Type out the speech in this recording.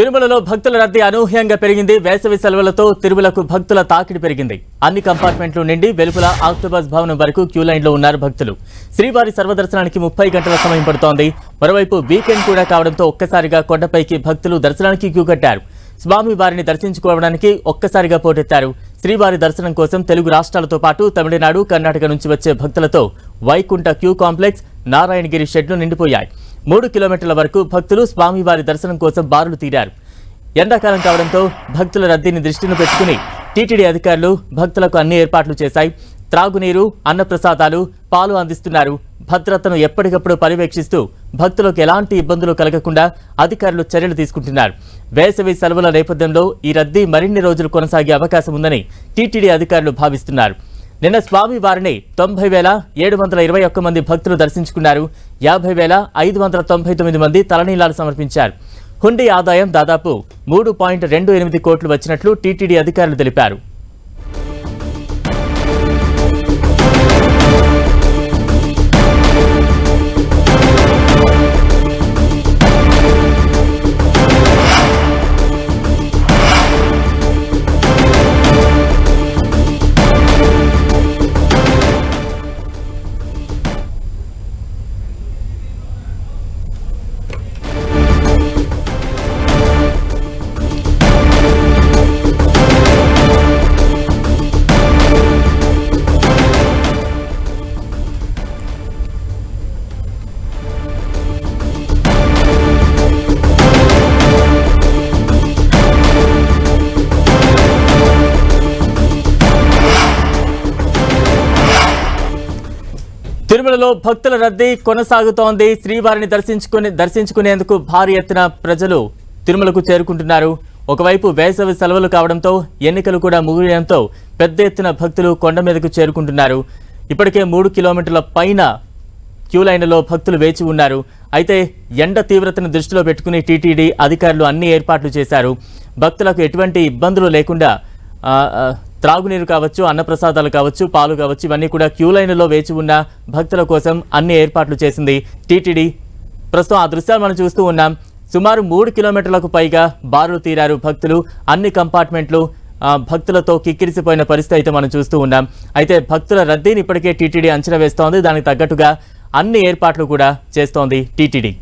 తిరుమలలో భక్తుల రద్దీ అనూహ్యంగా పెరిగింది. వేసవి సెలవులతో తిరుమలకు భక్తుల తాకిడి పెరిగింది. అన్ని కంపార్ట్మెంట్లు నిండి వెలుపల ఆక్టోబస్ భవనం వరకు క్యూ లైన్లో ఉన్నారు భక్తులు. శ్రీవారి సర్వదర్శనానికి ముప్పై గంటల సమయం పడుతోంది. మరోవైపు వీకెండ్ కూడా కావడంతో ఒక్కసారిగా కొండపైకి భక్తులు దర్శనానికి క్యూ కట్టారు. స్వామి వారిని దర్శించుకోవడానికి ఒక్కసారిగా పోటెత్తారు. శ్రీవారి దర్శనం కోసం తెలుగు రాష్ట్రాలతో పాటు తమిళనాడు కర్ణాటక నుంచి వచ్చే భక్తులతో వైకుంఠ క్యూ కాంప్లెక్స్ నారాయణగిరి షెడ్లు నిండిపోయాయి. మూడు కిలోమీటర్ల వరకు భక్తులు స్వామివారి దర్శనం కోసం బారులు తీరారు. ఎండాకాలం కావడంతో భక్తుల రద్దీని దృష్టిని పెట్టుకుని టీటీడీ అధికారులు భక్తులకు అన్ని ఏర్పాట్లు చేశాయి. త్రాగునీరు అన్నప్రసాదాలు పాలు అందిస్తున్నారు. భద్రతను ఎప్పటికప్పుడు పర్యవేక్షిస్తూ భక్తులకు ఎలాంటి ఇబ్బందులు కలగకుండా అధికారులు చర్యలు తీసుకుంటున్నారు. వేసవి సెలవుల నేపథ్యంలో ఈ రద్దీ మరిన్ని రోజులు కొనసాగే అవకాశం ఉందని టీటీడీ అధికారులు భావిస్తున్నారు. నిన్న స్వామి వారిని తొంభై వేల ఏడు వందల ఇరవై ఒక్క మంది భక్తులు దర్శించుకున్నారు. యాభై వేల ఐదు వందల తొంభై తొమ్మిది మంది తలనీలాలు సమర్పించారు. హుండీ ఆదాయం దాదాపు మూడు పాయింట్ రెండు ఎనిమిది కోట్లు వచ్చినట్లు టీటీడీ అధికారులు తెలిపారు. తిరుమలలో భక్తుల రద్దీ కొనసాగుతోంది. శ్రీవారిని దర్శించుకుని దర్శించుకునేందుకు భారీ ఎత్తున ప్రజలు తిరుమలకు చేరుకుంటున్నారు. ఒకవైపు వేసవి సెలవులు కావడంతో ఎన్నికలు కూడా ముగియడంతో పెద్ద ఎత్తున భక్తులు కొండ మీదకు చేరుకుంటున్నారు. ఇప్పటికే మూడు కిలోమీటర్ల పైన క్యూ లైన్లో భక్తులు వేచి ఉన్నారు. అయితే ఎండ తీవ్రతను దృష్టిలో పెట్టుకుని టీటీడీ అధికారులు అన్ని ఏర్పాట్లు చేశారు. భక్తులకు ఎటువంటి ఇబ్బందులు లేకుండా త్రాగునీరు కావచ్చు అన్నప్రసాదాలు కావచ్చు పాలు కావచ్చు ఇవన్నీ కూడా క్యూ లైన్లో వేచి ఉన్న భక్తుల కోసం అన్ని ఏర్పాట్లు చేసింది టీటీడీ. ప్రస్తుతం ఆ దృశ్యాలు మనం చూస్తూ ఉన్నాం. సుమారు మూడు కిలోమీటర్లకు పైగా బారులు తీరారు భక్తులు. అన్ని కంపార్ట్మెంట్లు భక్తులతో కిక్కిరిసిపోయిన పరిస్థితి అయితే మనం చూస్తూ ఉన్నాం. అయితే భక్తుల రద్దీని ఇప్పటికే టీటీడీ అంచనా వేస్తోంది. దానికి తగ్గట్టుగా అన్ని ఏర్పాట్లు కూడా చేస్తోంది టీటీడీ.